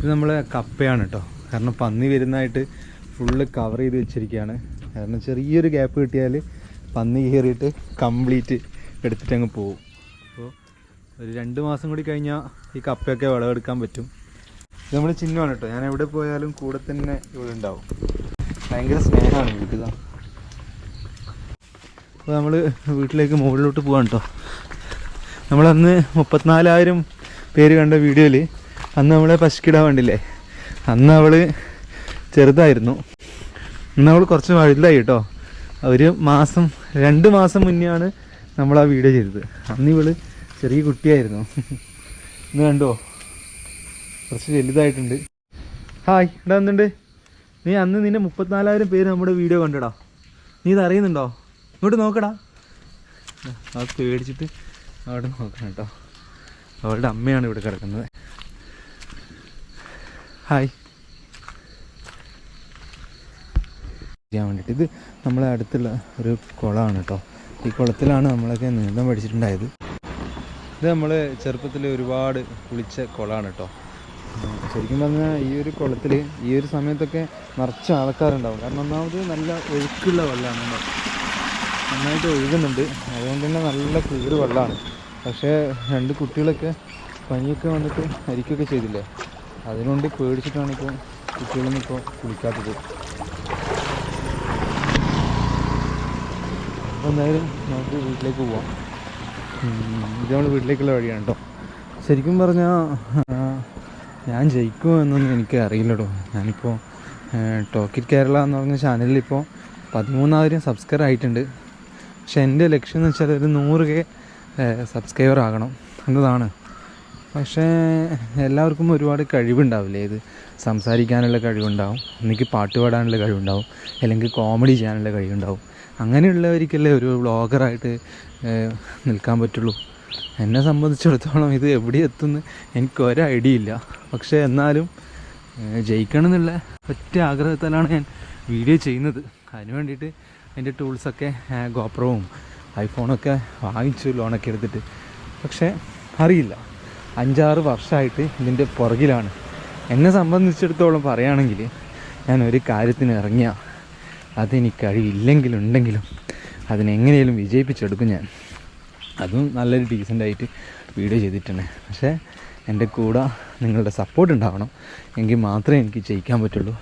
ഇത് നമ്മൾ കപ്പയാണ് കേട്ടോ കാരണം പന്നി വരുന്നതായിട്ട് ഫുള്ള് കവർ ചെയ്ത് വെച്ചിരിക്കുകയാണ് കാരണം ചെറിയൊരു ഗ്യാപ്പ് കിട്ടിയാൽ പന്നി കയറിയിട്ട് കംപ്ലീറ്റ് എടുത്തിട്ട് അങ്ങ് പോകും അപ്പോൾ ഒരു രണ്ട് മാസം കൂടി കഴിഞ്ഞാൽ ഈ കപ്പയൊക്കെ വിളവെടുക്കാൻ പറ്റും. ഇത് നമ്മൾ ചിഹ്നമാണ് കേട്ടോ ഞാൻ എവിടെ പോയാലും കൂടെ തന്നെ ഇവിടെ ഉണ്ടാവും. ഭയങ്കര സ്നേഹമാണ് വീട്ടിൽ അപ്പോൾ നമ്മൾ വീട്ടിലേക്ക് മുകളിലോട്ട് പോകാൻ കേട്ടോ നമ്മളന്ന് മുപ്പത്തിനാലായിരം പേര് കണ്ട വീഡിയോയിൽ അന്ന് നമ്മളെ പശുക്കിടാൻ വേണ്ടില്ലേ അന്ന് അവൾ ചെറുതായിരുന്നു. ഇന്ന് അവൾ കുറച്ച് വലുതായി കേട്ടോ. ഒരു മാസം രണ്ട് മാസം മുന്നെയാണ് നമ്മൾ ആ വീഡിയോ ചെയ്തത്. അന്ന് ഇവൾ ചെറിയ കുട്ടിയായിരുന്നു. ഇന്ന് കണ്ടോ? കുറച്ച് വലുതായിട്ടുണ്ട്. ഹായ് ഇവിടെ വന്നിട്ടുണ്ട്. നീ അന്ന് നിന്നെ മുപ്പത്തിനാലായിരം പേര് നമ്മുടെ വീഡിയോ കണ്ടടാ. നീ ഇത് അറിയുന്നുണ്ടോ? ഇങ്ങോട്ട് നോക്കടാ. ആ പേടിച്ചിട്ട് അവിടെ നോക്കണം കേട്ടോ. അവളുടെ അമ്മയാണ് ഇവിടെ കിടക്കുന്നത്. ഹായ്. ചെയ്യാൻ വേണ്ടിയിട്ട്. ഇത് നമ്മളെ അടുത്തുള്ള ഒരു കുളമാണ് കേട്ടോ. ഈ കുളത്തിലാണ് നമ്മളൊക്കെ നീന്തം പഠിച്ചിട്ടുണ്ടായത്. ഇത് നമ്മൾ ചെറുപ്പത്തിൽ ഒരുപാട് കുളിച്ച കുളമാണ് കേട്ടോ. ശരിക്കും പറഞ്ഞാൽ ഈ ഒരു കുളത്തിൽ ഈ ഒരു സമയത്തൊക്കെ നിറച്ച് ആൾക്കാരുണ്ടാവും. കാരണം ഒന്നാമത് നല്ല ഒഴുക്കുള്ള വെള്ളമാണ്. നന്നായിട്ട് ഒഴുകുന്നുണ്ട്. അതുകൊണ്ട് തന്നെ നല്ല ക്ലിയർ വെള്ളമാണ് പക്ഷേ രണ്ട് കുട്ടികളൊക്കെ പനിയൊക്കെ വന്നിട്ട് മരിക്കുകയൊക്കെ ചെയ്തില്ലേ? അതിനുകൊണ്ട് പേടിച്ചിട്ടാണ് ഇപ്പോൾ കുട്ടികളൊന്നും ഇപ്പോൾ കുളിക്കാത്തത്. അപ്പോൾ എന്തായാലും നമുക്ക് വീട്ടിലേക്ക് പോവാം. ഇത് നമ്മൾ വീട്ടിലേക്കുള്ള വഴിയാണ് കേട്ടോ ശരിക്കും പറഞ്ഞാൽ ഞാൻ ജയിക്കുമോ എന്നൊന്നും എനിക്ക് അറിയില്ലടോ. ഞാനിപ്പോൾ ടോക്കിറ്റ് കേരള എന്ന് പറഞ്ഞ ചാനലിൽ ഇപ്പോൾ പതിമൂന്നായിരം സബ്സ്ക്രൈബ് ആയിട്ടുണ്ട്. പക്ഷെ എന്റെ ലക്ഷ്യം എന്ന് വെച്ചാൽ ഒരു നൂറ് കെ സബ്സ്ക്രൈബർ ആകണം എന്നതാണ്. പക്ഷേ എല്ലാവർക്കും ഒരുപാട് കഴിവുണ്ടാവില്ലേ? ഇത് സംസാരിക്കാനുള്ള കഴിവുണ്ടാവും ഒന്നിക്ക് പാട്ട് പാടാനുള്ള കഴിവുണ്ടാവും അല്ലെങ്കിൽ കോമഡി ചെയ്യാനുള്ള കഴിവുണ്ടാവും. അങ്ങനെയുള്ളവർക്കല്ലേ ഒരു വ്ളോഗറായിട്ട് നിൽക്കാൻ പറ്റുള്ളൂ. എന്നെ സംബന്ധിച്ചിടത്തോളം ഇത് എവിടെ എത്തുമെന്ന് എനിക്ക് ഒരു ഐഡിയ ഇല്ല. പക്ഷേ എന്നാലും ജയിക്കണം എന്നുള്ള ഒറ്റ ആഗ്രഹത്തിലാണ് ഞാൻ വീഡിയോ ചെയ്യുന്നത്. അതിന് വേണ്ടിയിട്ട് അതിന്റെ ടൂൾസൊക്കെ ഗോപ്രവും ഐഫോണൊക്കെ വാങ്ങിച്ചു ലോണൊക്കെ എടുത്തിട്ട്. പക്ഷേ അറിയില്ല. അഞ്ചാറ് വർഷമായിട്ട് ഇതിന്റെ പുറകിലാണ്. എന്നെ സംബന്ധിച്ചിടത്തോളം പറയുകയാണെങ്കിൽ ഞാൻ ഒരു കാര്യത്തിന് ഇറങ്ങിയ. അതെനിക്ക് കഴിവില്ലെങ്കിലും ഉണ്ടെങ്കിലും അതിനെങ്ങനെയും വിജയിപ്പിച്ചെടുക്കും ഞാൻ. അതും നല്ലൊരു ഡീസന്റായിട്ട് വീഡിയോ ചെയ്തിട്ടുണ്ട്. പക്ഷേ എന്റെ കൂടെ നിങ്ങളുടെ സപ്പോർട്ട് ഉണ്ടാവണം. എങ്കിൽ മാത്രമേ എനിക്ക് ജയിക്കാൻ പറ്റുള്ളൂ.